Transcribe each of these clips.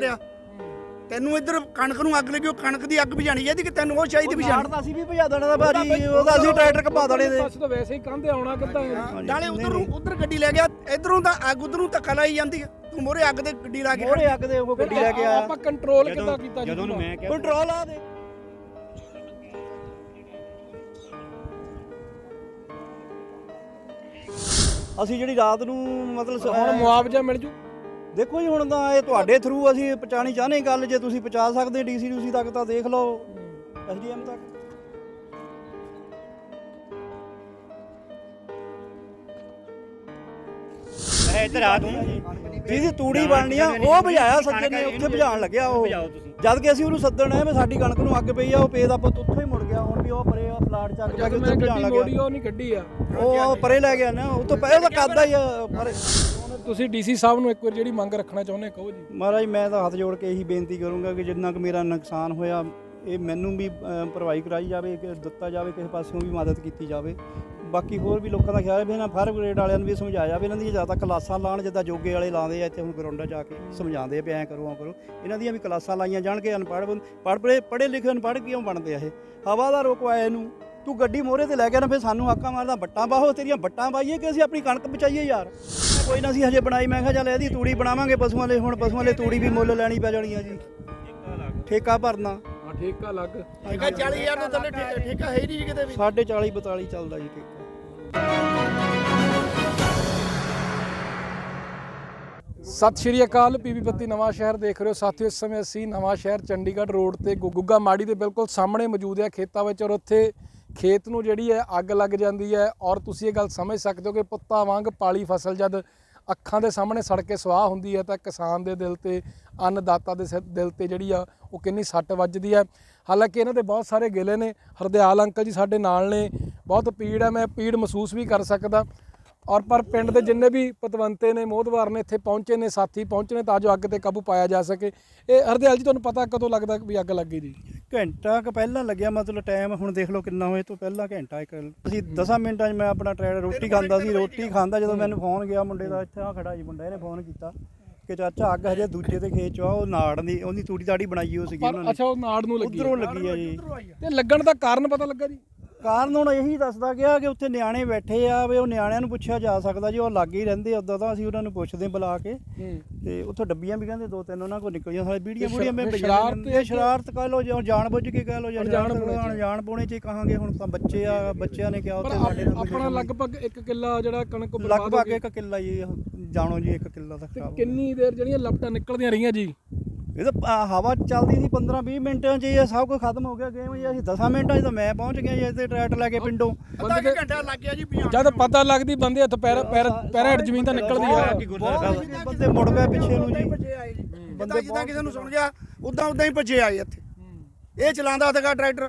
ਕਰਿਆ ਤੈਨੂੰ ਇੱਧਰ ਕਣਕ ਨੂੰ ਅੱਗ ਲੱਗੀ ਉਹ ਕਣਕ ਦੀ ਅੱਗ ਬੁਝਾਣੀ ਚਾਹੀਦੀ ਕਿ ਤੈਨੂੰ ਉਹ ਚਾਹੀਦੀ ਬੁਝਾਣੀ ਤਾਂ ਅਸੀਂ ਵੀ ਭਜਾ ਦੇਣਾ ਦਾ ਭਾਜੀ ਉਹਦਾ ਅਸੀਂ ਟਰੈਕਟਰ ਘਪਾ ਦੇਣੇ ਦੇ ਪਾਸੇ ਤਾਂ ਵੈਸੇ ਹੀ ਕੰਧ ਆਉਣਾ ਕਿੱਦਾਂ ਹੈ? ਨਾਲੇ ਉਧਰ ਨੂੰ ਉਧਰ ਗੱਡੀ ਲੈ ਗਿਆ ਇਧਰੋਂ ਤਾਂ ਅੱਗ ਉਧਰ ਨੂੰ ਧੱਕਾ ਲਾਈ ਜਾਂਦੀ ਆ ਤੂੰ ਮੋਰੇ ਅੱਗ ਦੇ ਗੱਡੀ ਲਾ ਕੇ। ਮੋੜੇ ਅੱਗ ਦੇ ਉਹ ਗੱਡੀ ਲੈ ਕੇ ਆਇਆ। ਆਪਾਂ ਕੰਟਰੋਲ ਕਿੱਦਾਂ ਕੀਤਾ ਜੀ ਜਦੋਂ ਨੂੰ ਮੈਂ ਕਿਹਾ ਕੰਟਰੋਲ ਆ ਦੇ। ਅਸੀਂ ਜਿਹੜੀ ਰਾਤ ਨੂੰ ਮਤਲਬ ਹੁਣ ਮੁਆਵਜ਼ਾ ਮਿਲ ਜੂ। ਦੇਖੋ ਜੀ ਹੁਣ ਤਾਂ ਇਹ ਤੁਹਾਡੇ ਥਰੂ ਅਸੀਂ ਪਹੁੰਚਾਣੀ ਚਾਹਨੇ ਗੱਲ ਜੇ ਤੁਸੀਂ ਪਹੁੰਚਾ ਸਕਦੇ ਡੀਸੀ ਡੂਸੀ ਤੱਕ ਤਾਂ ਦੇਖ ਲਓ ਐਸਡੀਐਮ ਤੱਕ। ਇਹ ਇੱਧਰ ਆ ਤੂੰ। ਜਿਹਦੀ ਤੂੜੀ ਬਣਨੀ ਆ ਉਹ ਭਜਾਇਆ ਸੱਜਣ ਨੇ ਉੱਥੇ ਭਜਾਣ ਲੱਗਿਆ ਉਹ। ਜਦ ਕਿ ਅਸੀਂ ਉਹਨੂੰ ਸੱਦਣ ਆਏ ਵੀ ਸਾਡੀ ਕਣਕ ਨੂੰ ਅੱਗ ਪਈ ਆ ਉਹ ਪੇ ਦਾ ਪੁੱਤ ਉੱਥੋਂ ਹੀ ਮੁੜ ਗਿਆ ਹੁਣ ਵੀ ਉਹ ਪਰੇ ਆ ਪਲਾਟ ਚ ਅੱਗ ਪੈ ਜਦ ਕੇ ਮੈਂ ਉੱਥੇ ਭਜਾਣ ਲੱਗਿਆ। ਉਹ ਨਹੀਂ ਗੱਡੀ ਆ। ਉਹ ਉਹ ਪਰੇ ਲੈ ਗਿਆ ਨਾ ਉਹ ਤੋਂ ਪਹਿਲਾਂ ਤਾਂ ਕਰਦਾ ਹੀ ਆ ਪਰੇ। ਤੁਸੀਂ ਡੀਸੀ ਸਾਹਿਬ ਨੂੰ ਇੱਕ ਵਾਰ ਜਿਹੜੀ ਮੰਗ ਰੱਖਣਾ ਚਾਹੁੰਦੇ ਹੋ ਕਹੋ ਜੀ। ਮਹਾਰਾਜ ਮੈਂ ਤਾਂ ਹੱਥ ਜੋੜ ਕੇ ਇਹੀ ਬੇਨਤੀ ਕਰੂੰਗਾ ਕਿ ਜਿੰਨਾ ਕੁ ਮੇਰਾ ਨੁਕਸਾਨ ਹੋਇਆ ਇਹ ਮੈਨੂੰ ਵੀ ਅਹ, ਭਰਵਾਈ ਕਰਾਈ ਜਾਵੇ ਕਿ ਦਿੱਤਾ ਜਾਵੇ ਕਿਸੇ ਪਾਸਿਓਂ ਵੀ ਮਦਦ ਕੀਤੀ ਜਾਵੇ। ਬਾਕੀ ਹੋਰ ਵੀ ਲੋਕਾਂ ਦਾ ਖਿਆਲ ਹੈ ਵੀ ਇਹਨਾਂ ਫਾਇਰ ਬ੍ਰਿਗੇਡ ਵਾਲਿਆਂ ਨੂੰ ਵੀ ਸਮਝਾਇਆ ਜਾਵੇ ਇਹਨਾਂ ਦੀਆਂ ਜ਼ਿਆਦਾ ਕਲਾਸਾਂ ਲਾਣ ਜਿੱਦਾਂ ਜੋਗੇ ਵਾਲੇ ਲਾਉਂਦੇ ਆ ਇੱਥੇ ਹੁਣ ਗਰਾਊਂਡਾਂ 'ਚ ਜਾ ਕੇ ਸਮਝਾਉਂਦੇ ਆ ਵੀ ਐਂ ਕਰੋ ਐਂ ਕਰੋ। ਇਹਨਾਂ ਦੀਆਂ ਵੀ ਕਲਾਸਾਂ ਲਾਈਆਂ ਜਾਣ ਕੇ ਅਨਪੜ੍ਹ ਪੜ੍ਹ ਪੜ੍ਹੇ ਲਿਖੇ ਅਨਪੜ੍ਹ ਕਿਉਂ ਬਣਦੇ ਆ ਇਹ? ਹਵਾ ਦਾ ਰੋਕਵਾਇਆ ਇਹਨੂੰ ਤੂੰ ਗੱਡੀ ਮੋਹਰੇ ਤੇ ਲੈ ਗਿਆ ਨਾ ਫਿਰ ਸਾਨੂੰ ਹਾਕਾਂ ਮਾਰਦਾ ਬੱਟਾਂ ਬਾਹੋ ਤੇਰੀਆਂ ਬੱਟਾਂ ਬਾਈਏ ਕਿ ਅਸੀਂ ਆਪਣੀ ਕਣਕ ਬਚਾਈਏ ਯਾਰ? ਕੋਈ ਨਾ ਅਸੀਂ ਹਜੇ ਬਣਾਈ ਮੈਂ ਕਿਹਾ ਚੱਲ ਇਹਦੀ ਤੂੜੀ ਬਣਾਵਾਂਗੇ ਪਸ਼ੂਆਂ ਲਈ ਹੁਣ ਪਸ਼ੂਆਂ ਲਈ ਤੂੜੀ ਵੀ ਮੁੱਲ ਲੈਣੀ ਪੈ ਜਾਣੀ ਆ ਜੀ। ਠੇਕਾ ਭਰਨਾ। ਹਾਂ ਠੇਕਾ ਲੱਗ ਠੇਕਾ 40000 ਤੋਂ ਥੱਲੇ ਠੇ- ਠੇਕਾ ਹੈ ਹੀ ਨਹੀਂ ਕਿਤੇ ਵੀ। ਸਾਢੇ 40 42 ਚੱਲਦਾ ਜੀ ਠੇਕਾ। ਸਤਿ ਸ਼੍ਰੀ ਅਕਾਲ ਪੀਪੀ ਬੱਤੀ ਨਵਾਂ ਸ਼ਹਿਰ ਦੇਖ ਰਹੇ ਹੋ। ਸਾਥੀਓ ਇਸ ਸਮੇਂ ਅਸੀਂ ਨਵਾਂ ਸ਼ਹਿਰ ਚੰਡੀਗੜ੍ਹ ਰੋਡ ਤੇ ਗੁ- ਗੁੱਗਾ ਮਾੜੀ ਦੇ ਬਿਲਕੁਲ ਸਾਹਮਣੇ ਮੌਜੂਦ ਹੈ ਖੇਤਾਂ ਵਿੱਚ ਔਰ ਉੱਥੇ ਖੇਤ ਨੂੰ ਜਿਹੜੀ ਹੈ ਅੱਗ ਲੱਗ ਜਾਂਦੀ ਹੈ ਔਰ ਤੁਸੀਂ ਇਹ ਗੱਲ ਸਮਝ ਸਕਦੇ ਹੋ ਕਿ ਪੁੱਤਾਂ ਵਾਂਗ ਪਾਲੀ ਫਸਲ ਜਦ ਅੱਖਾਂ ਦੇ ਸਾਹਮਣੇ ਸੜ ਕੇ ਸਵਾਹ ਹੁੰਦੀ ਹੈ ਤਾਂ ਕਿਸਾਨ ਦੇ ਦਿਲ ਤੇ, ਅੰਨਦਾਤਾ ਦੇ ਸਿਰ- ਦਿਲ ਤੇ ਜਿਹੜੀ ਆ ਉਹ ਕਿੰਨੀ ਸੱਟ ਵੱਜਦੀ ਹੈ। ਹਾਲਾਂਕਿ ਇਹਨਾਂ ਦੇ ਬਹੁਤ ਸਾਰੇ ਗਿਲੇ ਨੇ। ਹਰਦਿਆਲ ਅੰਕਲ ਜੀ ਸਾਡੇ ਨਾਲ ਨੇ। ਬਹੁਤ ਪੀੜ ਹੈ, ਮੈਂ ਪੀੜ ਮਹਿਸੂਸ ਵੀ ਕਰ ਸਕਦਾ। ਔਰ ਪਰ ਪਿੰਡ ਦੇ ਜਿੰਨੇ ਵੀ ਪਤਵੰਤੇ ਨੇ ਮੋਹਦਵਾਰ ਨੇ ਇੱਥੇ ਪਹੁੰਚੇ ਨੇ ਸਾਥੀ ਪਹੁੰਚੇ ਨੇ ਤਾਂ ਜੋ ਅੱਗ ਤੇ ਕਾਬੂ ਪਾਇਆ ਜਾ ਸਕੇ। ਇਹ ਹਰਦਿਆਲ ਜੀ ਤੁਹਾਨੂੰ ਪਤਾ ਕਦੋਂ ਲੱਗਦਾ ਵੀ ਅੱਗ ਲੱਗੀ ਜੀ? ਘੰਟਾ ਕ ਪਹਿਲਾਂ ਲੱਗਿਆ ਮਤਲਬ ਟਾਈਮ ਹੁਣ ਦੇਖ ਲਓ ਕਿੰਨਾ ਹੋਏ ਤੋਂ ਪਹਿਲਾਂ ਘੰਟਾ ਇੱਕ ਅਸੀਂ 10 ਮਿੰਟਾਂ 'ਚ ਮੈਂ ਆਪਣਾ ਟਰੈਕਟਰ ਰੋਟੀ ਖਾਂਦਾ ਸੀ ਰੋਟੀ ਖਾਂਦਾ ਜਦੋਂ ਮੈਨੂੰ ਫੋਨ ਗਿਆ ਮੁੰਡੇ ਦਾ ਇੱਥੇ ਆ ਖੜਾ ਜੀ ਮੁੰਡਾ ਇਹਨੇ ਫੋਨ ਕੀਤਾ ਕਿ ਚਾਚਾ ਅੱਗ ਹਜੇ ਦੂਜੇ ਦੇ ਖੇਤ 'ਚ ਆ ਉਹ ਨਾੜ ਦੀ ਉਹਦੀ ਤੂੜੀ ਤਾੜੀ ਬਣਾਈ ਉਹ ਸੀਗੀ ਉਹਨਾਂ ਪਰ ਨੇ। ਅੱਛਾ ਉਹ ਨਾੜ ਨੂੰ ਲੱਗੀ ਉਧਰੋਂ ਲੱਗੀ ਆ ਜੀ। ਤੇ ਲੱਗਣ ਦਾ ਕਾਰਨ ਪਤਾ ਲੱਗਾ ਜੀ? ਕਾਰਨ ਹੁਣ ਇਹੀ ਦੱਸਦਾ ਗਿਆ ਕਿ ਉੱਥੇ ਨਿਆਣੇ ਬੈਠੇ ਆ ਵੀ ਉਹ ਨਿਆਣਿਆਂ ਨੂੰ ਪੁੱਛਿਆ ਜਾ ਸਕਦਾ ਜੀ ਉਹ ਲਾਗੇ ਹੀ ਰਹਿੰਦੇ ਉਦੋਂ ਤਾਂ ਅਸੀਂ ਉਹਨਾਂ ਨੂੰ ਪੁੱਛਦੇ ਬੁਲਾ ਕੇ। ਤੇ ਉੱਥੋਂ ਡੱਬੀਆਂ ਵੀ ਕਹਿੰਦੇ ਦੋ ਤਿੰਨ ਉਹਨਾਂ ਕੋਲ ਨਿਕਲੀਆਂ ਸਾਰੇ ਇਹ ਬੂੜੀਆਂ ਮੈਂ ਸ਼ਰਾਰਤ। ਇਹ ਸ਼ਰਾਰਤ ਕਹਿ ਲਓ ਜਾਂ ਜਾਣ ਬੁੱਝ ਕੇ ਕਹਿ ਲਓ ਜਾਂ ਅਣਜਾਣ ਸ਼ਰਾਰਤ ਪੂਣੇ ਚ। ਕਹਾਂਗੇ ਹੁਣ ਤਾਂ ਬੱਚੇ ਆ ਬੱਚਿਆਂ ਨੇ ਕਿਹਾ ਉੱਥੇ ਸਾਡੇ ਨਾਲ ਆਪ- ਆਪਣਾ ਲਗਭਗ 1 ਕਿੱਲਾ ਜਿਹੜਾ ਕਣਕ ਬਰਬਾਦ ਹੋ ਲਗਭਗ ਇੱਕ ਕਿੱਲਾ ਜੀ ਜਾਣੋ ਜੀ ਇੱਕ ਕਿੱਲਾ ਦਾ ਖਰਾਬ ਕਿੰਨੀ ਦੇਰ ਜਿਹੜੀਆਂ ਲਪਟਾਂ ਨਿਕਲਦੀਆਂ ਰਹੀਆਂ ਜੀ? ਇਹ ਤਾਂ ਹਵਾ ਚੱਲਦੀ ਸੀ 15 20 ਮਿੰਟਾਂ 'ਚ ਇਹ ਸਭ ਕੁਝ ਖਤਮ ਹੋ ਗਿਆ ਗੇਮ ਜੀ ਅਸੀਂ 10 ਮਿੰਟਾਂ 'ਚ ਤਾਂ ਮੈਂ ਪਹੁੰਚ ਗਿਆ ਜੀ ਇੱਥੇ ਟਰੈਕਟਰ ਲੈ ਕੇ ਪਿੰਡੋਂ। ਅੱਧਾ ਕੁ ਘੰਟਾ ਲੱਗ ਗਿਆ ਜੀ ਜਦ ਪਤਾ ਲੱਗਦੀ ਬੰਦੇ ਹੱਥ ਪੈਰ ਪੈਰ ਪੈਰਾਂ ਜ਼ਮੀਨ ਤਾਂ ਨਿਕਲਦੀ ਆ। ਬੰਦੇ ਮੁੜ ਗਏ ਪਿੱਛੇ ਨੂੰ ਜੀ। ਬੰਦਾ ਜਿੱਦਾਂ ਕਿਸੇ ਨੂੰ ਸੁਣ ਗਿਆ ਉਦਾਂ ਉਦਾਂ ਹੀ ਭੱਜੇ ਆਏ ਇੱਥੇ। ਇਹ ਚਲਾਉਂਦਾ ਸੀਗਾ ਟਰੈਕਟਰ।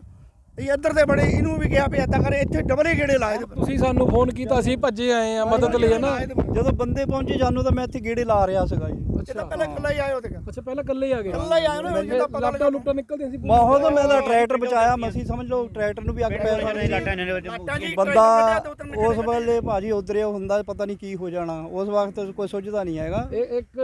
ਇਹ ਇੱਧਰ ਦੇ ਬੜੇ ਇਹਨੂੰ ਵੀ ਕਿਹਾ ਵੀ ਏਦਾਂ ਕਰੇ ਇੱਥੇ ਡਬਲੇ ਗੇੜੇ ਲਾਏ ਤੇ ਤੁਸੀਂ ਸਾਨੂੰ ਫੋਨ ਕੀਤਾ ਅਸੀਂ ਭੱਜੇ ਆਏ ਆ ਮਦਦ ਲਈ ਨਾ ਜਦੋਂ ਬੰਦੇ ਪਹੁੰਚੇ ਜਾਨੂੰ ਤਾਂ ਮੈਂ ਇੱਥੇ ਗੇੜੇ ਲਾ ਰਿਹਾ ਸੀਗਾ ਜੀ। ਤਾਂ ਪਹਿਲਾਂ ਇਕੱਲਾ ਹੀ ਆਇਆ ਉਹਦੇ ਅੱਛਾ ਪਹਿਲਾਂ ਇਕੱਲੇ ਹੀ ਆ ਗਏ। ਇਕੱਲਾ ਹੀ ਆਇਆ ਨਾ ਜਿੱਦਾਂ ਪਤਾ ਲਪਟਾਂ ਲੁਪਟਾਂ ਨਿਕਲਦੀਆਂ ਸੀ ਮਾਹੌਲ ਤਾਂ ਮੈਂ ਤਾਂ ਟਰੈਕਟਰ ਬਚਾਇਆ ਮਸੀਂ ਸਮਝ ਲਓ ਟਰੈਕਟਰ ਨੂੰ ਵੀ ਅੱਗ ਪੈ ਸਕਦੀ ਲਾਟਾਂ ਲੱਗਾ ਜੀ ਬੰਦਾ ਉਸ ਵੇਲੇ ਭਾਜੀ ਉਧਰੇ ਹੁੰਦਾ ਪਤਾ ਨਹੀਂ ਕੀ ਹੋ ਜਾਣਾ। ਉਸ ਵਕਤ ਕੋਈ ਸੁੱਝਦਾ ਨਹੀਂ ਹੈਗਾ। ਇਹ ਇੱਕ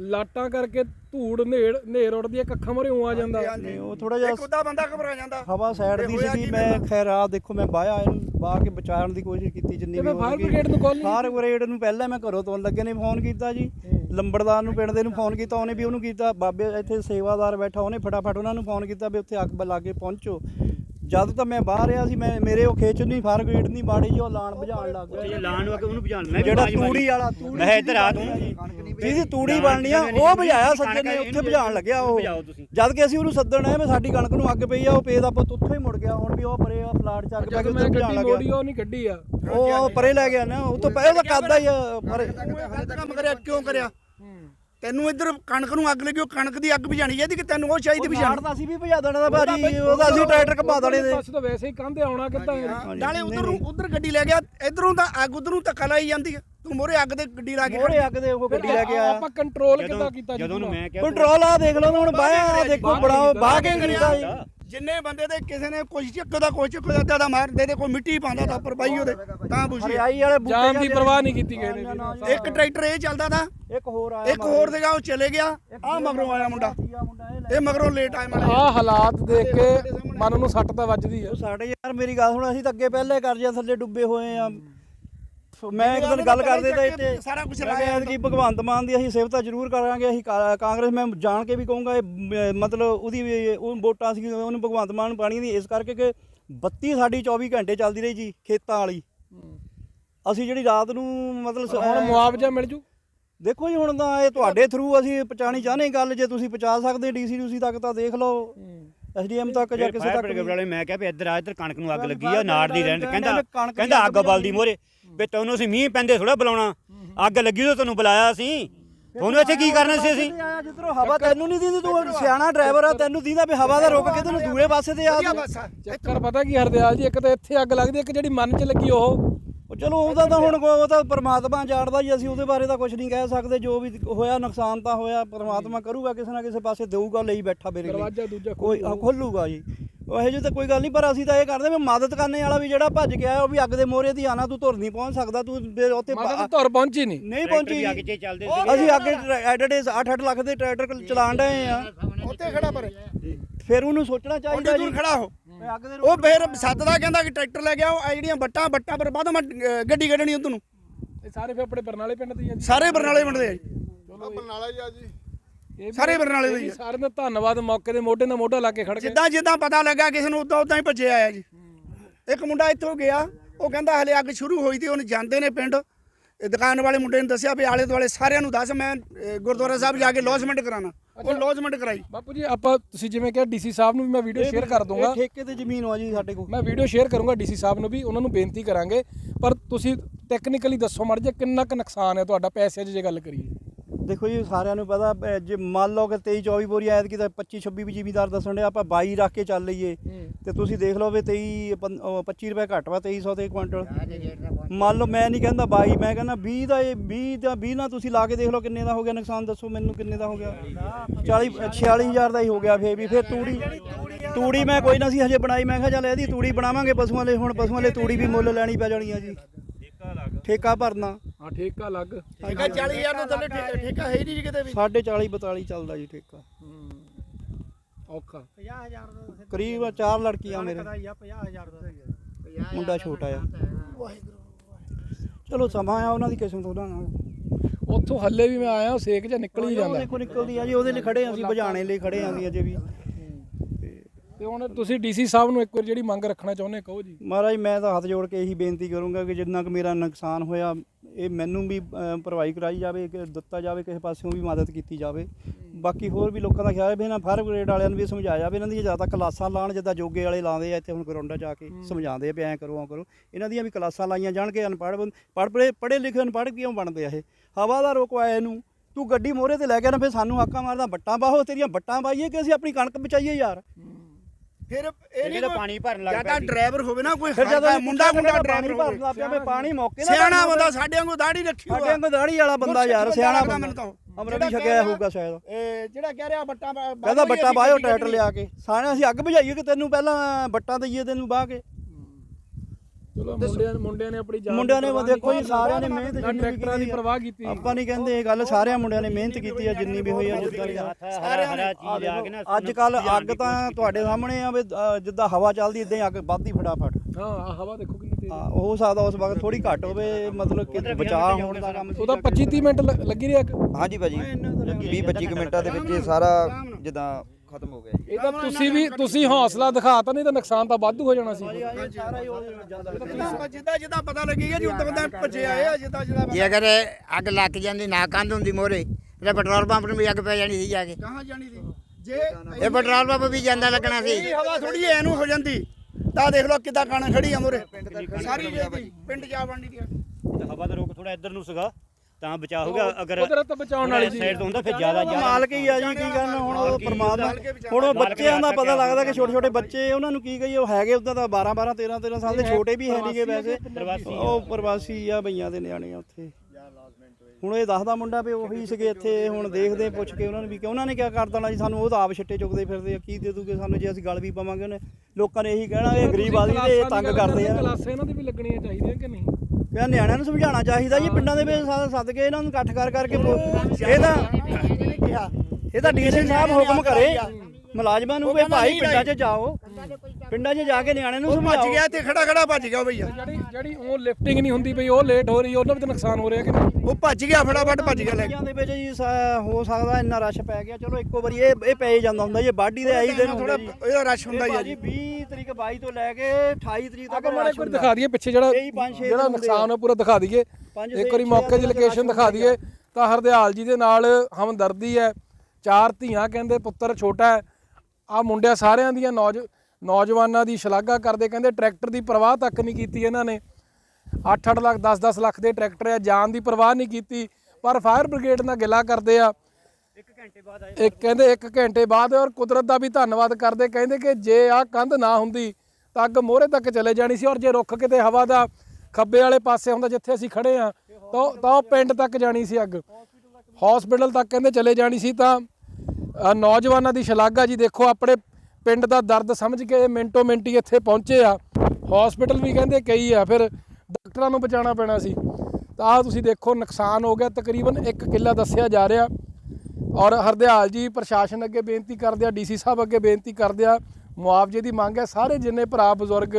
ਲਾਟਾਂ ਕਰਕੇ ਧੂੜ ਨੇੜ ਨੇਰ ਉੱਡਦੀ ਹੈ ਕੱਖਾਂ ਮਰੇ ਆ ਜਾਂਦਾ। ਨਹੀਂ ਉਹ ਥੋੜਾ ਜਿਹਾ ਇੱਕ ਉਦਾਂ ਬੰਦਾ ਘਬਰਾ ਜਾਂਦਾ। ਹਵਾ ਸਾਈਡ ਦੀ ਸੀਗੀ ਮੈਂ ਖੈਰ ਆ ਦੇਖੋ ਮੈਂ ਬਾਇਆ ਇਹਨੂੰ ਬਾਹ ਕੇ ਬਚਾਉਣ ਦੀ ਕੋਸ਼ਿਸ਼ ਕੀਤੀ ਜਿੰਨੀ ਵੀ ਫਾਇਰ ਸਕੀ ਬ੍ਰਿਗੇਡ ਨੂੰ ਕਾਲ ਫਾਇਰ ਬ੍ਰਿਗੇਡ ਨੂੰ ਪਹਿਲਾਂ ਮੈਂ ਘਰੋਂ ਤੋਂ ਲੱਗੇ ਨੇ ਫੋਨ ਕੀਤਾ ਜੀ। ਲੰਬੜਦਾਰ ਨੂੰ ਪਿੰਡ ਦੇ ਨੂੰ ਫੋਨ ਕੀਤਾ ਉਹਨੇ ਵੀ ਉਹਨੂੰ ਕੀਤਾ। ਬਾਬੇ ਇੱਥੇ ਸੇਵਾਦਾਰ ਬੈਠਾ ਉਹਨੇ ਫਟਾਫਟ ਉਹਨਾਂ ਨੂੰ ਫੋਨ ਕੀਤਾ ਵੀ ਉੱਥੇ ਅੱਗ ਲਾ ਕੇ ਪਹੁੰਚੋ। ਜਦ ਤਾਂ ਮੈਂ ਬਾਹਰ ਰਿਹਾ ਸੀ ਮੈਂ ਮੇਰੇ ਉਹ ਖੇਚ ਨਹੀਂ ਫਾਇਰ ਬ੍ਰਿਗੇਡ ਨਹੀਂ ਬਾੜੀ ਜੋ ਲਾਣ ਬੁਝਾਉਣ ਲੱਗ ਗਿਆ। ਜੇ ਲਾਣ ਆ ਉਹਨੂੰ ਭਜਾਣ ਮੈਂ ਜਿਹੜਾ ਤੂੜੀ ਵਾਲਾ ਤੂੜੀ ਮੈਂ ਇੱਧਰ ਆ ਤੂੰ। ਜਿਹਦੀ ਤੂੜੀ ਬਣਨੀ ਆ ਉਹ ਬੁਝਾਇਆ ਸੱਜਣ ਨੇ ਉੱਥੇ ਬੁਝਾਉਣ ਲੱਗਿਆ ਉਹ। ਜਦ ਕਿ ਅਸੀਂ ਉਹਨੂੰ ਸੱਦਣ ਆਏ ਵੀ ਸਾਡੀ ਕਣਕ ਨੂੰ ਅੱਗ ਪਈ ਆ ਉਹ ਪੇ ਦਾ ਪੁੱਤ ਉੱਥੋਂ ਹੀ ਮੁੜ ਗਿਆ ਹੁਣ ਵੀ ਉਹ ਪਰੇ ਆ ਪਲਾਟ ਚ ਅੱਗ ਪੈ ਕੇ ਮੈਂ ਉੱਥੇ ਗੱਡੀ ਲੱਗਿਆ। ਉਹ ਨਹੀਂ ਗੱਡੀ ਆ। ਉਹ ਪਰੇ ਲੈ ਗਿਆ ਨਾ ਉਹ ਤੋਂ ਪਹਿਲਾਂ ਤਾਂ ਕਰਦਾ ਹੀ ਆ ਪਰ। ਕੰਮ ਕਰਿਆ ਕਿਉਂ ਕਰਿਆ? ਤੈਨੂੰ ਇੱਧਰ ਕਣਕ ਨੂੰ ਅੱਗ ਲੱਗੀ ਉਹ ਕਣਕ ਦੀ ਅੱਗ ਬੁਝਾਣੀ ਚਾਹੀਦੀ ਕਿ ਤੈਨੂੰ ਉਹ ਚਾਹੀਦੀ ਬੁਝਾਣੀ ਤਾਂ ਅਸੀਂ ਵੀ ਭਜਾ ਦੇਣਾ ਦਾ ਭਾਜੀ ਉਹਦਾ ਅਸੀਂ ਟਰੈਕਟਰ ਘਪਾ ਦੇਣੇ। ਦੇ ਤਾਂ ਵੈਸੇ ਹੀ ਕੰਧ ਆਉਣਾ ਕਿੱਦਾਂ ਹੈ? ਨਾਲੇ ਉਧਰ ਉਧਰ ਗੱਡੀ ਲੈ ਗਿਆ ਇਧਰੋਂ ਤਾਂ ਅੱਗ ਉਧਰ ਧੱਕਾ ਲਾਈ ਜਾਂਦੀ ਆ। ਤੂੰ ਮੋਰੇ ਅੱਗ ਦੇ ਗੱਡੀ ਲਾ ਕੇ। ਮੋਰੇ ਅੱਗ ਦੇ ਉਹ ਗੱਡੀ ਲੈ ਕੇ ਆਇਆ। ਆਪਾਂ ਕੰਟਰੋਲ ਕਿੱਦਾਂ ਕੀਤਾ ਜੀ ਜਦੋਂ ਨੂੰ ਮੈਂ ਕਿਹਾ ਕੰਟਰੋਲ ਆ ਦੇਖ ਲਓ ਹੁਣ ਬਾਇਆ ਦੇਖੋ ਬੜਾ ਬਾਹ ਕੇ ਕੀਤਾ ਜੀ। ਜਿੰਨੇ ਬੰਦੇ ਦੇ ਕਿਸੇ ਨੇ ਕੁਛ ਚੱਕਦਾ ਕੁਛ ਚੱਕਦਾ ਤਾਂ ਮਾਰ ਦੇ ਦੇ ਕੋਈ ਮਿੱਟੀ ਪਾਉਂਦਾ ਤਾਂ ਉੱਪਰ ਪਾਈ ਉਹਦੇ ਤਾਂ ਬੁਝੀ। ਹਰਿਆਈ ਵਾਲੇ ਬੂਟੇ ਜਾਨ ਦੀ ਪਰਵਾਹ ਨਹੀਂ ਕੀਤੀ ਕਿਸੇ ਨੇ। ਇੱਕ ਟਰੈਕਟਰ ਇਹ ਚੱਲਦਾ ਤਾਂ ਇੱਕ ਹੋਰ ਆਇਆ ਇੱਕ ਹੋਰ ਦੇਗਾ ਉਹ ਚਲੇ ਗਿਆ ਆ ਮਗਰੋਂ ਆਇਆ ਮੁੰਡਾ। ਇਹ ਮਗਰੋਂ ਲੇਟ ਆਇਆ ਮੁੰਡਾ ਆਹ ਹਾਲਾਤ ਦੇਖ ਕੇ ਮਨ ਨੂੰ ਸੱਟ ਤਾਂ ਵੱਜਦੀ ਹੈ ਉਹ ਸਾਡੇ ਯਾਰ ਮੇਰੀ ਗੱਲ ਸੁਣ ਅਸੀਂ ਤਾਂ ਅੱਗੇ ਪਹਿਲੇ ਕਰਜ਼ੇ ਥੱਲੇ ਡੁੱਬੇ ਹੋਏ ਆ। ਮੈਂ ਇੱਕ ਦਿਨ ਗੱਲ ਕਰਦੇ ਤਾਂ ਇੱਥੇ ਸਾਰਾ ਮੈਂ ਲਾਇਆ ਕਿ ਭਗਵੰਤ ਮਾਨ ਦੀ ਅਸੀਂ ਸਿਫਤਾਂ ਜ਼ਰੂਰ ਕਰਾਂਗੇ ਅਸੀਂ ਕਾ- ਕਾਂਗਰਸ ਮੈਂ ਜਾਣ ਕੇ ਵੀ ਕਹੂੰਗਾ ਇਹ ਮ- ਮਤਲਬ ਉਹਦੀ ਵੀ ਉਹ ਵੋਟਾਂ ਸੀ ਉਹਨੂੰ ਭਗਵੰਤ ਮਾਨ ਨੂੰ ਪਾਣੀ ਦੀ ਇਸ ਕਰਕੇ ਕਿ ਬੱਤੀ ਸਾਡੀ 24 ਘੰਟੇ ਚੱਲਦੀ ਰਹੀ ਜੀ ਖੇਤਾਂ ਵਾਲੀ। ਅਸੀਂ ਜਿਹੜੀ ਰਾਤ ਨੂੰ ਮਤਲਬ ਸ- ਹੁਣ ਮੁਆਵਜ਼ਾ ਮਿਲ ਜੂ? ਦੇਖੋ ਜੀ ਹੁਣ ਤਾਂ ਇਹ ਤੁਹਾਡੇ ਥਰੂ ਅਸੀਂ ਪਹੁੰਚਾਣੀ ਚਾਹਨੇ ਗੱਲ ਜੇ ਤੁਸੀਂ ਪਹੁੰਚਾ ਸਕਦੇ ਡੀਸੀ ਡੂਸੀ ਤੱਕ ਤਾਂ ਦੇਖ ਲਓ। ਐਸਡੀਐਮ ਤੱਕ ਜਾਂ ਕਿਸੇ ਤੱਕ ਵੀ। ਵਾਲੇ ਮੈਂ ਕਿਹਾ ਵੀ ਇੱਧਰ ਆ ਇੱਧਰ ਕਣਕ ਨੂੰ ਅੱਗ ਲੱਗੀ ਆ ਨਾੜ ਦੀ ਰਹਿਣ ਕਹਿੰਦੇ ਕਹਿੰਦਾ ਅੱਗ ਬਲਦੀ ਮੋਰੇ। ਵੀ ਤੈਨੂੰ ਅਸੀਂ ਮੀਂਹ ਪੈਂਦੇ ਥੋੜਾ ਬੁਲਾਉਣਾ। ਅੱਗ ਲੱਗੀ ਤਾਂ ਤੈਨੂੰ ਬੁਲਾਇਆ ਸੀ ਤੁਹਾਨੂੰ ਇੱਥੇ ਕੀ ਕਰਨਾ ਸੀ ਅਸੀਂ? ਜਿੱਧਰੋਂ ਹਵਾ ਤੈਨੂੰ ਨਹੀਂ ਦਿੰਦੀ ਤੂੰ ਸਿਆਣਾ ਡਰਾਈਵਰ ਆ ਤੈਨੂੰ ਦੀਦਾ ਵੀ ਹਵਾ ਦਾ ਰੁਕ ਕੇ ਤੈਨੂੰ ਦੂਰੇ ਪਾਸੇ ਤੇ ਆ। ਚੱਕਰ ਪਤਾ ਕੀ ਹਰਦਿਆਲ ਜੀ ਇੱਕ ਤਾਂ ਇੱਥੇ ਅੱਗ ਲੱਗਦੀ ਇੱਕ ਜਿਹੜੀ ਮਨ 'ਚ ਲੱਗੀ ਉਹ। ਉਹ ਚਲੋ ਉਹਦਾ ਤਾਂ ਹੁਣ ਉਹ ਤਾਂ ਪਰਮਾਤਮਾ ਜਾਣਦਾ ਜੀ ਅਸੀਂ ਉਹਦੇ ਬਾਰੇ ਤਾਂ ਕੁਝ ਨਹੀਂ ਕਹਿ ਸਕਦੇ ਜੋ ਵੀ ਹੋਇਆ ਨੁਕਸਾਨ ਤਾਂ ਹੋਇਆ ਪਰਮਾਤਮਾ ਕਰੂਗਾ ਕਿਸੇ ਨਾ ਕਿਸੇ ਪਾਸੇ ਦੇਊਗਾ ਲਈ ਬੈਠਾ ਮੇਰੇ ਲਈ। ਦਰਵਾਜ਼ਾ ਦੂਜਾ ਕੋਈ ਹਾਂ, ਖੋਲੂਗਾ ਜੀ। ਉਹ ਇਹੋ ਜਿਹੀ ਤਾਂ ਕੋਈ ਗੱਲ ਨਹੀਂ ਪਰ ਅਸੀਂ ਤਾਂ ਇਹ ਕਰਦੇ ਵੀ ਮਦਦ ਕਰਨ ਵਾਲਾ ਵੀ ਜਿਹੜਾ ਭੱਜ ਕੇ ਆਇਆ ਉਹ ਵੀ ਅੱਗ ਦੇ ਮੋਹਰੇ ਦੀ ਆਣਾ ਤੂੰ ਧੁਰ ਨਹੀਂ ਪਹੁੰਚ ਸਕਦਾ ਤੂੰ ਫਿਰ ਉੱਥੇ ਮਾਤਾ ਤਾਂ ਧੁਰ ਪਹੁੰਚੀ ਨਹੀਂ। ਨਹੀਂ ਅੱਗ ਪਹੁੰਚੀ 'ਚ ਚੱਲਦੇ ਅਸੀਂ ਅੱਗੇ ਐਡਡੇ 8-8 ਲੱਖ ਦੇ ਟਰੈਕਟਰ ਚਲਾਣ ਰਹੇ ਆ। ਉੱਥੇ ਖੜਾ ਪਰੇ। ਫਿਰ ਉਹਨੂੰ ਸੋਚਣਾ ਚਾਹੀਦਾ ਜੀ ਦੂਰ ਖੜਾ ਹੋ। ਉਹ ਫੇਰ ਸੱਦਦਾ ਕਹਿੰਦਾ ਕਿ ਟਰੈਕਟਰ ਲੈ ਗਿਆ ਉਹ ਆ ਜਿਹੜੀਆਂ ਬੱਟਾਂ ਬੱਟਾਂ ਪਰ ਬਾਅਦ ਮੈਂ ਅਹ, ਗੱਡੀ ਕੱਢਣੀ ਉਧਰ ਨੂੰ। ਇਹ ਸਾਰੇ ਫਿਰ ਆਪਣੇ ਬਰਨਾਲੇ ਪਿੰਡ ਦੇ ਹੀ ਆ ਜੀ। ਸਾਰੇ ਬਰਨਾਲੇ ਪਿੰਡ ਦੇ ਆ ਜੀ। ਇਹ ਵੀ- ਸਾਰੇ ਬਰਨਾਲੇ ਦੇ ਹੀ ਆ। ਸਾਰਿਆਂ ਦਾ ਧੰਨਵਾਦ ਮੌਕੇ ਦੇ ਮੋਢੇ ਨਾਲ ਮੋਢਾ ਲਾ ਕੇ ਖੜ ਗਏ। ਜਿੱਦਾਂ ਜਿੱਦਾਂ ਪਤਾ ਲੱਗਾ ਕਿਸੇ ਨੂੰ ਉਦਾਂ ਉਦਾਂ ਹੀ ਭੱਜਿਆ ਆਇਆ ਜੀ। ਇੱਕ ਮੁੰਡਾ ਇੱਥੋਂ ਗਿਆ ਉਹ ਕਹਿੰਦਾ ਹਲੇ ਅੱਗ ਸ਼ੁਰੂ ਹੋਈ ਤੇ ਉਹਨੇ ਜਾਂਦੇ ਨੇ ਪਿੰਡ। ਇਹ ਦੁਕਾਨ ਵਾਲੇ ਮੁੰਡੇ ਨੇ ਦੱਸਿਆ ਵੀ ਆਲੇ ਦੁਆਲੇ ਸਾਰਿਆਂ ਨੂੰ ਦੱਸ ਮੈਂ ਅਹ, ਗੁਰਦੁਆਰਾ ਸਾਹਿਬ ਜਾ ਕੇ ਲੌਜਮੈਂਟ ਕਰਾਣਾ ਉਹ ਲੌਜਮੈਂਟ ਕਰਾਈ। ਬਾਪੂ ਜੀ ਆਪਾਂ ਤੁਸੀਂ ਜਿਵੇਂ ਕਿਹਾ ਡੀਸੀ ਸਾਹਿਬ ਨੂੰ ਵੀ ਮੈਂ ਵੀਡੀਓ ਸ਼ੇਅਰ ਕਰ ਦੂੰਗਾ ਇਹ ਠੇਕੇ ਤੇ ਜ਼ਮੀਨ ਆ ਜੀ ਸਾਡੇ ਕੋਲ। ਮੈਂ ਵੀਡੀਓ ਸ਼ੇਅਰ ਕਰੂੰਗਾ ਡੀਸੀ ਸਾਹਿਬ ਨੂੰ ਵੀ ਉਹਨਾਂ ਨੂੰ ਬੇਨਤੀ ਕਰਾਂਗੇ। ਪਰ ਤੁਸੀਂ ਟੈਕਨੀਕਲੀ ਦੱਸੋ ਮੜ ਜੇ ਕਿੰਨਾ ਕੁ ਨੁਕਸਾਨ ਹੈ ਤੁਹਾਡਾ ਪੈਸੇ 'ਚ ਜੇ ਗੱਲ ਕਰੀਏ। ਦੇਖੋ ਜੀ ਸਾਰਿਆਂ ਨੂੰ ਪਤਾ ਅਹ, ਜੇ ਮੰਨ ਲਓ ਕਿ 23 24 ਬੋਰੀ ਐਤ ਕੀ ਤਾਂ 25 26 ਵੀ ਜ਼ਿਮੀਦਾਰ ਦੱਸਣ ਦੇ ਆਪਾਂ 22 ਰੱਖ ਕੇ ਚੱਲ ਲਈਏ। ਤੇ ਤੁਸੀਂ ਦੇਖ ਲਓ ਵੀ 23 ਪੰ- ਅਹ 25 ਰੁਪਏ ਘੱਟ ਵਾ 2300 ਤੇ ਕੁਇੰਟਲ। ਮੰਨ ਲਓ ਮੈਂ ਨਹੀਂ ਕਹਿੰਦਾ 22 ਮੈਂ ਕਹਿੰਦਾ 20 ਦਾ ਇਹ 20 ਦਾ 20 ਨਾਲ ਤੁਸੀਂ ਲਾ ਕੇ ਦੇਖ ਲਓ ਕਿੰਨੇ ਦਾ ਹੋ ਗਿਆ ਨੁਕਸਾਨ ਦੱਸੋ ਮੈਨੂੰ ਕਿੰਨੇ ਦਾ ਹੋ ਗਿਆ। 40 46000 ਦਾ ਹੀ ਹੋ ਗਿਆ ਫੇਰ ਵੀ ਫੇਰ ਤੂੜੀ ਤੂੜੀ ਮੈਂ ਕੋਈ ਨਾ ਸੀ ਹਜੇ ਬਣਾਈ ਮੈਂ ਕਿਹਾ ਚੱਲ ਇਹਦੀ ਤੂੜੀ ਬਣਾਵਾਂਗੇ ਪਸ਼ੂਆਂ ਲਈ ਹੁਣ ਪਸ਼ੂਆਂ ਲਈ ਤੂੜੀ ਵੀ ਮੁੱਲ ਲੈਣੀ ਪੈ ਜਾਣੀ ਆ ਜੀ। ਠੇਕਾ ਭਰਨਾ। ਹਾਂ ਠੇਕਾ ਲੱਗ ਠੇਕਾ 40000 ਤੋਂ ਥੱਲੇ ਠੇਕਾ ਹੈ ਹੀ ਨਹੀਂ ਜੀ ਕਿਤੇ ਵੀ। ਸਾਢੇ 40 42 ਚੱਲਦਾ ਜੀ ਠੇਕਾ। ਔਖਾ। ਕਰੀਬ ਚਾਰ ਲੜਕੀਆਂ ਮੇਰੇ। ਮੁੰਡਾ ਛੋਟਾ ਆ। ਚਲੋ ਸਮਾਂ ਆ ਉਹਨਾਂ ਦੀ ਕਿਸਮਤ ਉਹਨਾਂ ਨਾਲ ਉੱਥੋਂ ਹੱਲੇ ਵੀ ਮੈਂ ਆਇਆ ਸੇਕ ਜਾਂ ਨਿਕਲ ਹੀ ਜਾਂਦਾ। ਦੇਖੋ ਨਿਕਲਦੀ ਆ ਜੀ ਉਹਦੇ ਲਈ ਖੜੇ ਆ ਅਸੀਂ ਬੁਝਾਣੇ ਲਈ ਖੜੇ ਆ ਅਸੀਂ ਅਜੇ ਵੀ। ਤੇ ਹੁਣ ਤੁਸੀਂ ਡੀਸੀ ਸਾਹਿਬ ਨੂੰ ਇੱਕ ਵਾਰ ਜਿਹੜੀ ਮੰਗ ਰੱਖਣਾ ਚਾਹੁੰਦੇ ਕਹੋ ਜੀ। ਮਹਾਰਾਜ ਮੈਂ ਤਾਂ ਹੱਥ ਜੋੜ ਕੇ ਇਹੀ ਬੇਨਤੀ ਕਰੂੰਗਾ ਕਿ ਜਿੰਨਾ ਕੁ ਮੇਰਾ ਨੁਕਸਾਨ ਹੋਇਆ ਇਹ ਮੈਨੂੰ ਵੀ ਭਰਵਾਈ ਕਰਾਈ ਜਾਵੇ ਕਿ ਦਿੱਤਾ ਜਾਵੇ ਕਿਸੇ ਪਾਸਿਓਂ ਵੀ ਮਦਦ ਕੀਤੀ ਜਾਵੇ। ਬਾਕੀ ਹੋਰ ਵੀ ਲੋਕਾਂ ਦਾ ਖਿਆਲ ਹੈ ਵੀ ਇਹਨਾਂ ਫਾਇਰ ਬ੍ਰਿਗੇਡ ਵਾਲਿਆਂ ਨੂੰ ਵੀ ਸਮਝਾਇਆ ਜਾਵੇ ਇਹਨਾਂ ਦੀਆਂ ਜ਼ਿਆਦਾ ਕਲਾਸਾਂ ਲਾਣ ਜਿੱਦਾਂ ਜੋਗੇ ਵਾਲੇ ਲਾਉਂਦੇ ਆ ਇੱਥੇ ਹੁਣ ਗਰਾਊਂਡਾਂ ਜਾ ਕੇ ਸਮਝਾਉਂਦੇ ਆ ਵੀ ਐਂ ਕਰੋ ਐਂ ਕਰੋ। ਇਹਨਾਂ ਦੀਆਂ ਵੀ ਕਲਾਸਾਂ ਲਾਈਆਂ ਜਾਣ ਕੇ ਅਨਪੜ੍ਹ ਪੜ੍ਹ ਪੜ੍ਹੇ ਪੜ੍ਹੇ ਲਿਖੇ ਅਨਪੜ੍ਹ ਕਿਉਂ ਬਣਦੇ ਆ ਇਹ? ਹਵਾ ਦਾ ਰੋਕਵਾਇਆ ਇਹਨੂੰ ਤੂੰ ਗੱਡੀ ਮੋਹਰੇ ਤੇ ਲੈ ਕੇ ਨਾ ਫਿਰ ਸਾਨੂੰ ਹਾਕਾਂ ਮਾਰਦਾ ਬੱਟਾਂ ਬਾਹੋ ਤੇਰੀਆਂ ਬੱਟਾਂ ਬਾਈਏ ਕਿ ਅਸੀਂ ਆਪਣੀ ਕਣਕ ਬਚਾਈਏ ਯਾਰ? ਫਿਰ ਇਹ ਨਹੀਂ ਤਾਂ ਪਾਣੀ ਭਰਨ ਲੱਗ ਜਾਂ ਪਿਆ ਤਾਂ ਸੀ। ਡਰਾਈਵਰ ਹੋਵੇ ਨਾ ਕੋਈ ਫਿਰ ਜਦੋਂ ਮੁੰਡਾ ਮੁੰਡਾ ਡਰਾਈਵਰ ਭਰਨ ਹੋਵੇ। ਲੱਗ ਪਿਆ ਵੀ ਪਾਣੀ ਮੌਕੇ ਨਾਲ ਸਿਆਣਾ ਬੰਦਾ ਸਾਡੇ ਵਾਂਗੂ ਦਾੜੀ ਰੱਖੀ ਸਾਡੇ ਹੋਇਆ ਵਾਂਗੂ ਦਾੜੀ ਵਾਲਾ ਬੰਦਾ ਯਾਰ ਸਿਆਣਾ ਬੰਦਾ। ਤਾਂ। ਅਮਰ ਵੀ ਛਕਿਆ ਹੋਊਗਾ ਸ਼ਾਇਦ। ਇਹ ਜਿਹੜਾ ਕਹਿ ਰਿਹਾ ਬੱਟਾ ਕਹਿੰਦਾ ਬੱਟਾ ਗੱਡੀ ਟਰੈਕਟਰ। ਲਿਆ ਕੇ। ਸਾਰਿਆਂ ਅਸੀਂ ਅੱਗ ਬੁਝਾਈਏ ਕਿ ਤੈਨੂੰ ਪਹਿਲਾਂ ਬੱਟਾਂ ਦਈਏ ਤੈਨੂੰ ਬਾਹ ਕੇ। ਚਲੋ ਮੁੰਡਿਆਂ ਮੁੰਡਿਆਂ ਨੇ ਆਪਣੀ ਜਾਨ ਮੁੰਡਿਆਂ ਨੇ ਦੇਖੋ ਜੀ ਸਾਰਿਆਂ ਨੇ ਮਿਹਨਤ ਜਿੰਨੀ ਵੀ ਟਰੈਕਟਰਾਂ ਦੀ ਕੀਤੀ ਆ। ਪਰਵਾਹ ਕੀਤੀ ਆਪਾਂ ਨਹੀਂ ਕਹਿੰਦੇ ਇਹ ਗੱਲ ਸਾਰਿਆਂ ਮੁੰਡਿਆਂ ਨੇ ਮਿਹਨਤ ਕੀਤੀ ਆ ਜਿੰਨੀ ਵੀ ਹੋਈ ਆ ਜਿੱਦਾਂ ਵੀ ਆ। ਹਰਾ ਹਰਾ ਚੀਜ਼ ਆ ਕੇ ਨਾ ਅੱਜ ਕੱਲ ਅੱਗ ਤਾਂ ਤੁਹਾਡੇ ਸਾਹਮਣੇ ਆ ਵੀ ਅ, ਜਿੱਦਾਂ ਹਵਾ ਚੱਲਦੀ ਇਦਾਂ ਹੀ ਅੱਗ ਵੱਧਦੀ ਫਟਾਫਟ। ਹਾਂ ਆਹ ਹਵਾ ਦੇਖੋ ਕਿੰਨੀ ਤੇਜ਼ ਹਾਂ, ਹੋ ਸਕਦਾ ਉਸ ਵਕਤ ਥੋੜੀ ਘੱਟ ਹੋਵੇ ਮਤਲਬ ਕਿ ਬਚਾਅ ਹੋਣ ਦਾ ਕੰਮ ਉਹਦਾ 25 30 ਮਿੰਟ ਲ- ਲੱਗੀ ਰਿਹਾ ਹਾਂਜੀ ਭਾਜੀ 20 25 ਮਿੰਟਾਂ ਦੇ ਵਿੱਚ ਇਹ ਸਾਰਾ ਜਿੱਦਾਂ ਖਤਮ ਹੋ ਗਿਆ ਜੀ। ਇਹ ਤਾਂ ਤੁਸੀਂ ਵੀ ਤੁਸੀਂ ਹੌਸਲਾ ਦਿਖਾਤਾ ਨਹੀਂ ਤਾਂ ਨੁਕਸਾਨ ਤਾਂ ਵਾਧੂ ਹੋ ਜਾਣਾ ਸੀ। ਸਾਰਾ ਹੀ ਜਾਂਦਾ ਜਿੱਦਾਂ ਪਤਾ ਲੱਗੇਗਾ ਜੀ ਉਦੋਂ ਉਦੋਂ ਭੱਜੇ ਆਏ ਆ ਜਿੱਦਾਂ ਜਿੱਦਾਂ ਜੇ ਅਗਰ ਅੱਗ ਲੱਗ ਜਾਂਦੀ ਨਾ ਕੰਧ ਹੁੰਦੀ ਮੋਰੇ ਤੇ ਪੈਟਰੋਲ ਪੰਪ ਨੂੰ ਵੀ ਅੱਗ ਪੈ ਜਾਣੀ ਸੀ ਜਾ ਕੇ। ਕਹਾਂ ਜਾਣੀ ਸੀ? ਜੇ ਇਹ ਪੈਟਰੋਲ ਪੰਪ ਵੀ ਜਾਂਦਾ ਲੱਗਣਾ ਸੀ। ਇਹ ਹਵਾ ਥੋੜੀ ਐਨੂੰ ਹੋ ਜਾਂਦੀ। ਤਾਂ ਦੇਖ ਲਓ ਕਿੱਦਾਂ ਕਣ ਖੜੀ ਆ ਮੋਰੇ ਸਾਰੀ ਜੇ ਪਿੰਡ ਜਾ ਬਣਨੀ ਦੀ ਹਵਾ ਦਾ ਰੋਕ ਥੋੜਾ ਇੱਧਰ ਨੂੰ ਸੀਗਾ। ਤਾਂ ਬਚਾ ਹੋ ਗਿਆ ਅਗਰ ਕੁਦਰਤ ਬਚਾਉਣ ਵਾਲੀ ਜੀ ਸਾਈਡ ਤੋਂ ਹੁੰਦਾ ਫਿਰ ਜ਼ਿਆਦਾ ਜ਼ਿਆਦਾ ਮਾਲਕ ਹੀ ਆ ਜੀ ਕੀ ਕਰਨਾ ਹੁਣ ਉਹ ਪਰਮਾਤਮਾ ਹੁਣ ਉਹ ਬੱਚਿਆਂ ਦਾ ਪਤਾ ਲੱਗਦਾ ਕਿ ਛੋਟੇ ਛੋਟੇ ਬੱਚੇ ਉਹਨਾਂ ਨੂੰ ਕੀ ਕਹੀਏ ਉਹ ਹੈਗੇ ਉਦਾਂ ਤਾਂ 12 12 13 13 ਸਾਲ ਦੇ ਛੋਟੇ ਵੀ ਹੈ ਨਹੀਂਗੇ ਵੈਸੇ। ਉਹ ਪ੍ਰਵਾਸੀ ਆ ਬਈਆਂ ਦੇ ਨਿਆਣੇ ਆ ਉੱਥੇ। ਹੁਣ ਇਹ ਦੱਸਦਾ ਮੁੰਡਾ ਵੀ ਉਹੀ ਸੀਗੇ ਇੱਥੇ ਹੁਣ ਦੇਖਦੇ ਪੁੱਛ ਕੇ ਉਹਨਾਂ ਨੇ ਵੀ ਕਿ ਉਹਨਾਂ ਨੇ ਕਿਆ ਕਰ ਦੇਣਾ ਜੀ ਸਾਨੂੰ ਉਹ ਤਾਂ ਆਪ ਛਿੱਟੇ ਚੁੱਕਦੇ ਫਿਰਦੇ ਆ ਕੀ ਦੇ ਦੂਗੇ ਸਾਨੂੰ ਜੇ ਅਸੀਂ ਗੱਲ ਵੀ ਪਾਵਾਂਗੇ ਉਹਨੇ। ਲੋਕਾਂ ਨੇ ਇਹੀ ਕਹਿਣਾ ਇਹ ਗਰੀਬ ਆਦਮੀ ਤੇ ਤੰਗ ਕਰਦੇ ਆ। ਕਲਾਸਾਂ ਇਹਨਾਂ ਦੀ ਵੀ ਲੱਗਣੀਆਂ ਚਾਹੀਦੀਆਂ ਕਿ ਨਹੀਂ? ਕਿਆ ਨਿਆਣਿਆਂ ਨੂੰ ਸਮਝਾਉਣਾ ਚਾਹੀਦਾ ਜੀ, ਪਿੰਡਾਂ ਦੇ ਵਿੱਚ ਸੱਦ ਸੱਦ ਕੇ ਇਹਨਾਂ ਨੂੰ ਇਕੱਠ ਕਰ ਕਰਕੇ ਇਹ ਤਾਂ ਇਹ ਇਹਦਾ ਇਹਦਾ ਡੀਸੀ ਸਾਹਿਬ ਹੁਕਮ ਕਰੇ, ਮੁਲਾਜ਼ਮਾਂ ਨੂੰ ਵੀ ਭਾਈ ਪਿੰਡਾਂ 'ਚ ਜਾਓ। ਪਿੰਡਾਂ 'ਚ ਜਾ ਕੇ ਨਿਆਣਿਆਂ ਨੂੰ ਉਹ ਭੱਜ ਗਿਆ ਇੱਥੇ ਖੜਾ ਖੜਾ ਭੱਜ ਗਿਆ ਉਹ ਭਈਆ। ਜਿਹੜੀ ਜਿਹੜੀ ਉਹ ਲਿਫਟਿੰਗ ਨਹੀਂ ਹੁੰਦੀ ਪਈ ਉਹ ਲੇਟ ਹੋ ਰਹੀ ਉਹਨਾਂ ਵਿੱਚ ਨੁਕਸਾਨ ਹੋ ਰਿਹਾ ਕਿ ਨਹੀਂ? ਉਹ ਭੱਜ ਗਿਆ ਫਟਾਫਟ ਭੱਜ ਗਿਆ ਲੈ ਕੇ। ਦੇ ਵਿੱਚ ਜੀ ਸ- ਹੋ ਸਕਦਾ ਇੰਨਾ ਰਸ਼ ਪੈ ਗਿਆ। ਚਲੋ ਇੱਕੋ ਵਾਰੀ ਇਹ ਇਹ ਪੈ ਹੀ ਜਾਂਦਾ ਹੁੰਦਾ ਜੀ ਬਾਡੀ ਦੇ ਆਈ ਦਿਨ ਥੋੜਾ ਥੋੜਾ ਇਹਦਾ ਰਸ਼ ਹੁੰਦਾ ਹੀ ਆ ਜੀ। 20 ਤਰੀਕ 22 ਤੋਂ ਲੈ ਕੇ 28 ਤਰੀਕ ਤੱਕ ਆਪਾਂ ਮਾੜੇ ਰਸ਼ ਕੋਈ ਹੁੰਦਾ। ਦਿਖਾ ਦਈਏ ਪਿੱਛੇ ਜਿਹੜਾ ਇਹੀ ਪੰਜ ਛੇ ਜਿਹੜਾ ਦਿਨ ਨੁਕਸਾਨ ਹੈ ਪੂਰਾ ਦਿਖਾ ਦਈਏ। ਪੰਜ ਇੱਕ ਵਾਰੀ ਮੌਕੇ ਦੀ ਲੋਕੇਸ਼ਨ ਦਿਖਾ ਦਈਏ। ਤਾਂ ਹਰਦਿਆਲ ਜੀ ਦੇ ਨਾਲ ਹਮਦਰਦੀ ਹੈ। ਚਾਰ ਧੀਆਂ ਕਹਿੰਦੇ ਪੁੱਤਰ ਛੋਟਾ ਹੈ। ਆ ਮੁੰਡਿਆਂ ਸਾਰਿਆਂ ਦੀਆਂ ਨੌਜ ਨੌਜਵਾਨਾਂ ਦੀ ਸ਼ਲਾਘਾ ਕਰਦੇ ਕਹਿੰਦੇ ਟਰੈਕਟਰ ਦੀ ਪਰਵਾਹ ਤੱਕ ਨਹੀਂ ਕੀਤੀ ਇਹਨਾਂ ਨੇ। 8-8 ਲੱਖ 10-10 ਲੱਖ ਦੇ ਟਰੈਕਟਰ ਆ ਜਾਨ ਦੀ ਪਰਵਾਹ ਨਹੀਂ ਕੀਤੀ ਪਰ ਫਾਇਰ ਬ੍ਰਿਗੇਡ ਨਾਲ ਗਿਲਾ ਕਰਦੇ ਆ। ਇੱਕ ਕਹਿੰਦੇ 1 ਘੰਟੇ ਬਾਅਦ ਔਰ ਕੁਦਰਤ ਦਾ ਵੀ ਧੰਨਵਾਦ ਕਰਦੇ ਕਹਿੰਦੇ ਕਿ ਜੇ ਆ ਕੰਧ ਨਾ ਹੁੰਦੀ ਤਾਂ ਅੱਗ ਮੋਹਰੇ ਤੱਕ ਚਲੇ ਜਾਣੀ ਸੀ ਔਰ ਜੇ ਰੁੱਖ ਕਿਤੇ ਹਵਾ ਦਾ ਖੱਬੇ ਵਾਲੇ ਪਾਸੇ ਹੁੰਦਾ ਜਿੱਥੇ ਅਸੀਂ ਖੜੇ ਆ ਤਾਂ ਤਾਂ ਉਹ ਪਿੰਡ ਤੱਕ ਜਾਣੀ ਸੀ ਅੱਗ। ਹਸਪੀਟਲ ਤੱਕ ਕਹਿੰਦੇ ਚਲੇ ਜਾਣੀ ਸੀ ਤਾਂ ਨੌਜਵਾਨਾਂ ਦੀ ਸ਼ਲਾਘਾ ਜੀ ਦੇਖੋ ਆਪਣੇ ਪਿੰਡ ਦਾ ਦਰਦ ਸਮਝ ਕੇ ਮਿੰਟੋ ਮਿੰਟੀ ਇੱਥੇ ਪਹੁੰਚੇ ਆ। ਹਸਪੀਟਲ ਵੀ ਕਹਿੰਦੇ ਕਈ ਆ ਫਿਰ ਡਾਕਟਰਾਂ ਨੂੰ ਬਚਾਉਣਾ ਪੈਣਾ ਸੀ। ਤਾਂ ਆਹ ਤੁਸੀਂ ਦੇਖੋ ਨੁਕਸਾਨ ਹੋ ਗਿਆ ਤਕਰੀਬਨ 1 ਕਿੱਲਾ ਦੱਸਿਆ ਜਾ ਰਿਹਾ। ਔਰ ਹਰਦਿਆਲ ਜੀ ਪ੍ਰਸ਼ਾਸਨ ਅੱਗੇ ਬੇਨਤੀ ਕਰਦੇ ਆ ਡੀਸੀ ਸਾਹਿਬ ਅੱਗੇ ਬੇਨਤੀ ਕਰਦੇ ਆ ਮੁਆਵਜ਼ੇ ਦੀ ਮੰਗ ਹੈ। ਸਾਰੇ ਜਿੰਨੇ ਭਰਾ ਬਜ਼ੁਰਗ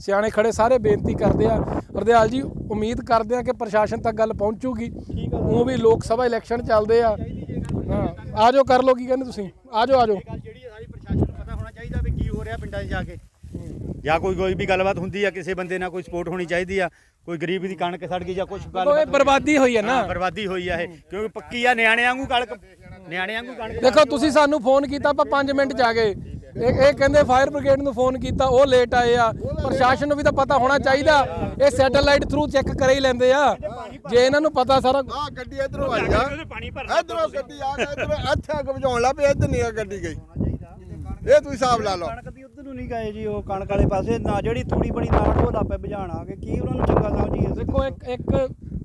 ਸਿਆਣੇ ਖੜੇ ਸਾਰੇ ਬੇਨਤੀ ਕਰਦੇ ਆ। ਹਰਦਿਆਲ ਜੀ ਉਮੀਦ ਕਰਦੇ ਆ ਕਿ ਪ੍ਰਸ਼ਾਸਨ ਤੱਕ ਗੱਲ ਪਹੁੰਚੂਗੀ। ਉਹ ਵੀ ਲੋਕ ਸਭਾ ਇਲੈਕਸ਼ਨ ਚੱਲਦੇ ਆ। ਹਾਂ ਆ ਜਾਓ ਕਰ ਲਓ ਕੀ ਕਹਿੰਦੇ ਤੁਸੀਂ? ਆ ਜਾਓ ਆ ਜਾਓ ਗੱਲ ਜਿਹੜੀ ਹੈ ਸਾਰੀ ਪ੍ਰਸ਼ਾਸਨ ਨੂੰ ਪਤਾ ਹੋਣਾ ਚਾਹੀਦਾ ਵੀ ਕੀ ਹੋ ਰਿਹਾ ਪਿੰਡਾਂ 'ਚ ਜਾ ਕੇ। ਜਾਂ ਕੋਈ ਕੋਈ ਵੀ ਗੱਲਬਾਤ ਹੁੰਦੀ ਆ ਕਿਸੇ ਬੰਦੇ ਨਾਲ ਕੋਈ ਸਪੋਰਟ ਹੋਣੀ ਚਾਹੀਦੀ ਆ ਕੋਈ ਗਰੀਬ ਦੀ ਕਣਕ ਸੜ ਗਈ ਜਾਂ ਕੁਝ ਗੱਲ ਉਹ ਇਹ ਬਰਬਾਦੀ ਹੋਈ ਹੈ ਨਾ। ਬਰਬਾਦੀ ਹੋਈ ਆ ਇਹ ਕਿਉਂਕਿ ਪੱਕੀ ਆ ਨਿਆਣਿਆਂ ਵਾਂਗੂ ਕਣਕ ਨਿਆਣਿਆਂ ਵਾਂਗੂ ਕਣਕ ਦੇਖੋ ਤੁਸੀਂ ਸਾਨੂੰ ਫੋਨ ਕੀਤਾ ਆਪਾਂ 5 ਮਿੰਟ ਚ ਆ ਗਏ। ਇਹ ਇਹ ਕਹਿੰਦੇ ਫਾਇਰ ਬ੍ਰਿਗੇਡ ਨੂੰ ਫੋਨ ਕੀਤਾ ਉਹ ਲੇਟ ਆਏ ਆ। ਪ੍ਰਸ਼ਾਸਨ ਨੂੰ ਵੀ ਤਾਂ ਪਤਾ ਹੋਣਾ ਚਾਹੀਦਾ ਇਹ ਸੈਟੇਲਾਈਟ ਥਰੂ ਚੈੱਕ ਕਰੇ ਹੀ ਲੈਂਦੇ ਆ। ਜੇ ਇਹਨਾਂ ਨੂੰ ਪਤਾ ਸਾਰਾ ਆ ਗੱਡੀ ਇਧਰੋਂ ਆਈ ਆ ਇਧਰੋਂ ਗੱਡੀ ਆ ਗਈ ਇਧਰੋਂ ਅੱਗ ਬੁਝਾਉਣ ਲੱਗ ਪਈ ਇੱਧਰ ਨਹੀਂ ਆ ਗੱਡੀ ਗਈ। ਇਹ ਤੁਸੀਂ ਹਿਸਾਬ ਲਾ ਲਓ। ਨੂੰ ਨਹੀਂ ਗਏ ਜੀ ਉਹ ਕਣਕ ਵਾਲੇ ਪਾਸੇ ਨਾ ਜਿਹੜੀ ਥੋੜੀ ਬਣੀ ਨਾੜ ਉਹ ਲਾਪੇ ਬੁਝਾਣਾ ਕਿ। ਕੀ ਉਹਨਾਂ ਨੂੰ ਚੰਗਾ ਸਮਝੀਏ? ਦੇਖੋ ਇੱਕ ਇੱਕ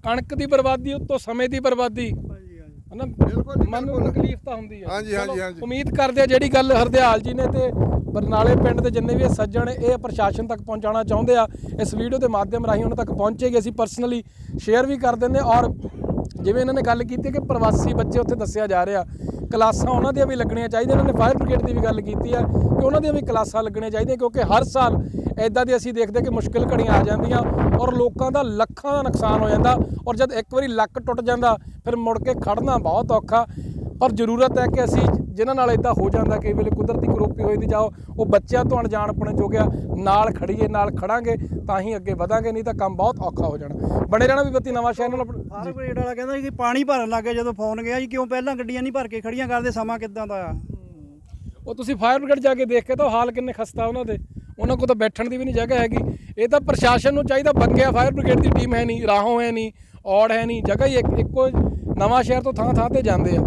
ਕਣਕ ਦੀ ਬਰਬਾਦੀ ਉੱਤੋਂ ਸਮੇਂ ਦੀ ਬਰਬਾਦੀ। ਹਨਾ? ਮਨ ਨੂੰ ਤਕਲੀਫ ਤਾਂ ਹੁੰਦੀ ਹੈ। ਹਾਂਜੀ, ਹਾਂਜੀ, ਚਲੋ, ਹਾਂਜੀ। ਉਮੀਦ ਕਰਦੇ ਆ ਜਿਹੜੀ ਗੱਲ ਹਰਦਿਆਲ ਜੀ ਨੇ ਤੇ ਬਰਨਾਲੇ ਪਿੰਡ ਦੇ ਜਿੰਨੇ ਵੀ ਸੱਜਣ ਇਹ ਪ੍ਰਸ਼ਾਸਨ ਤੱਕ ਪਹੁੰਚਾਉਣਾ ਚਾਹੁੰਦੇ ਆ। ਇਸ ਵੀਡੀਓ ਦੇ ਮਾਧਿਅਮ ਰਾਹੀਂ ਉਹਨਾਂ ਤੱਕ ਪਹੁੰਚੇਗੀ ਅਸੀਂ ਪਰਸਨਲੀ ਸ਼ੇਅਰ ਵੀ ਕਰ ਦਿੰਦੇ ਔਰ ਜਿਵੇਂ ਇਹਨਾਂ ਨੇ ਗੱਲ ਕੀਤੀ ਕਿ ਪ੍ਰਵਾਸੀ ਬੱਚੇ ਉੱਥੇ ਦੱਸਿਆ ਜਾ ਰਿਹਾ ਕਲਾਸਾਂ ਉਹਨਾਂ ਦੀਆਂ ਵੀ ਲੱਗਣੀਆਂ ਚਾਹੀਦੀਆਂ, ਉਹਨਾਂ ਨੇ ਫਾਇਰ ਬ੍ਰਿਗੇਡ ਦੀ ਵੀ ਗੱਲ ਕੀਤੀ ਹੈ ਕਿ ਉਹਨਾਂ ਦੀਆਂ ਵੀ ਕਲਾਸਾਂ ਲੱਗਣੀਆਂ ਚਾਹੀਦੀਆਂ ਕਿਉਂਕਿ ਹਰ ਸਾਲ ਐਦਾਂ ਦੀ ਅਸੀਂ ਦੇਖਦੇ ਕਿ ਮੁਸ਼ਕਿਲ ਘੜੀਆਂ ਆ ਜਾਂਦੀਆਂ ਔਰ ਲੋਕਾਂ ਦਾ ਲੱਖਾਂ ਦਾ ਨੁਕਸਾਨ ਹੋ ਜਾਂਦਾ ਔਰ ਜਦ ਇੱਕ ਵਾਰੀ ਲੱਕ ਟੁੱਟ ਜਾਂਦਾ, ਫਿਰ ਮੁੜ ਕੇ ਖੜਨਾ ਬਹੁਤ ਔਖਾ। ਪਰ ਜ਼ਰੂਰਤ ਹੈ ਕਿ ਅਸੀਂ ਜਿਨ੍ਹਾਂ ਨਾਲ ਇਦਾਂ ਹੋ ਜਾਂਦਾ ਕਈ ਵੇਲੇ ਕੁਦਰਤੀ ਕਰੋਪੀ ਹੋਈ ਦੀ ਜਾਓ ਉਹ ਬੱਚਿਆਂ ਤੋਂ ਅਣਜਾਣਪਣੇ ਜੋਗਿਆ ਨਾਲ ਖੜੀਏ ਨਾਲ ਖੜਾਂਗੇ ਤਾਂ ਹੀ ਅੱਗੇ ਵਧਾਂਗੇ ਨਹੀਂ ਤਾਂ ਕੰਮ ਬਹੁਤ ਔਖਾ ਹੋ ਜਾਣਾ। ਬਣੇ ਰਹਿਣਾ ਵੀ ਬੱਤੀ ਨਵਾਂ ਸ਼ਹਿਰ ਨਾਲ ਫਾਇਰ ਬ੍ਰਿਗੇਡ ਵਾਲਾ ਕਹਿੰਦਾ ਕਿ ਪਾਣੀ ਭਰਨ ਲੱਗੇ ਜਦੋਂ ਫੋਨ ਗਿਆ ਜੀ ਕਿਉਂ ਪਹਿਲਾਂ ਗੱਡੀਆਂ ਨਹੀਂ ਭਰ ਕੇ ਖੜੀਆਂ ਕਰਦੇ ਸਮਾਂ ਕਿੱਦਾਂ ਦਾ ਆ? ਉਹ ਤੁਸੀਂ ਫਾਇਰ ਬ੍ਰਿਗੇਡ ਜਾ ਕੇ ਦੇਖ ਕੇ ਤਾਂ ਹਾਲ ਕਿੰਨੇ ਖਸਤਾ ਉਹਨਾਂ ਦੇ। ਉਹਨਾਂ ਕੋਲ ਤਾਂ ਬੈਠਣ ਦੀ ਵੀ ਨਹੀਂ ਜਗ੍ਹਾ ਹੈਗੀ। ਇਹ ਤਾਂ ਪ੍ਰਸ਼ਾਸਨ ਨੂੰ ਚਾਹੀਦਾ ਬੰਗਿਆ ਫਾਇਰ ਬ੍ਰਿਗੇਡ ਦੀ ਟੀਮ ਹੈ ਨਹੀਂ ਰਾਹੋਂ ਹੈ ਨਹੀਂ ਔੜ ਹੈ ਨਹੀਂ ਜਗ੍ਹਾ ਹੀ ਇੱਕ- ਇੱਕੋ ਨਵਾਂ ਸ਼ਹਿਰ ਤੋਂ ਥਾਂ ਥਾਂ ਤੇ ਜਾਂਦੇ ਆ।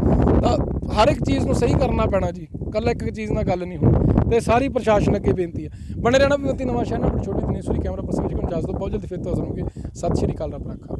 ਤਾਂ ਹਰ ਇੱਕ ਚੀਜ਼ ਨੂੰ ਸਹੀ ਕਰਨਾ ਪੈਣਾ ਜੀ। ਕੱਲਾ ਇੱਕ ਚੀਜ਼ ਨਾਲ ਗੱਲ ਨਹੀਂ ਹੋਣੀ। ਤੇ ਸਾਰੀ ਪ੍ਰਸ਼ਾਸਨ ਅੱਗੇ ਬੇਨਤੀ ਹੈ। ਬਣੇ ਰਹਿਣਾ ਵੀ ਬੱਤੀ ਨਵਾਂ ਸ਼ਹਿਰ ਨਾਲ ਛੋਟੀ ਦਿਨੇਸ਼ਵਰੀ ਕੈਮਰਾ ਪਰਸਨ ਵਿੱਚ ਕੋਲ ਇਜਾਜ਼ਤ ਬਹੁਤ ਜਲਦੀ ਫਿਰ ਤੋਂ ਹਾਜ਼ਰ ਹੋਵਾਂਗੇ ਸਤਿ ਸ਼੍ਰੀ ਅਕਾਲ, ਰੱਬ ਰੱਖਾ।